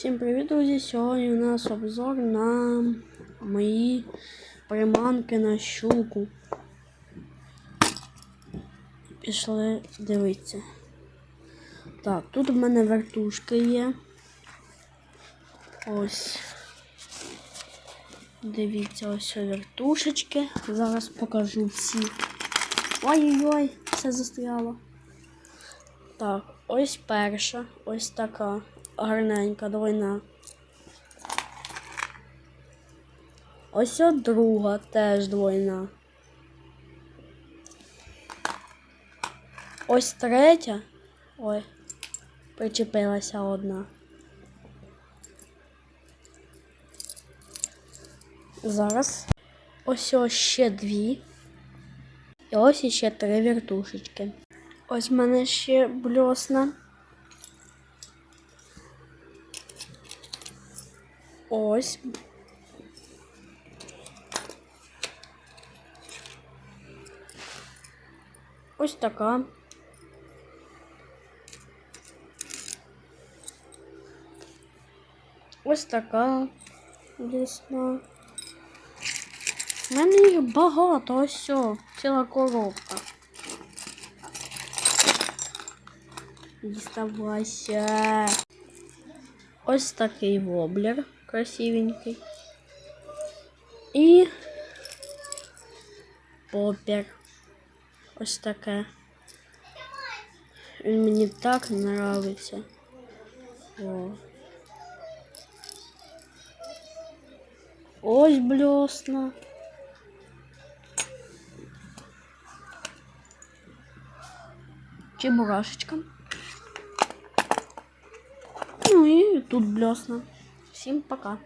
Всім привіт, друзі! Сьогодні у нас обзор на мої приманки на щуку. Пішли дивитися. Так, тут в мене вертушки є. Ось. Дивіться, ось вертушечки. Зараз покажу всі. Ой-ой-ой, все застряло. Так, ось перша, ось така гарненька двойна. Ось от друга теж двойна. Ось третя. Ой, причепилася одна. Зараз. Ось ось ще дві. І ось іще три вертушечки. Ось в мене ще бльосна. Ось. Ось така. Ось така дійсно. У мене їх багато, ось все, ціла коробка. Діставайся. Ось такий воблер красивенький. І попер. Ось таке. Він мені так нравиться. О. Ось блесна. Чебурашечка. Ну і тут блесна. Всім пока.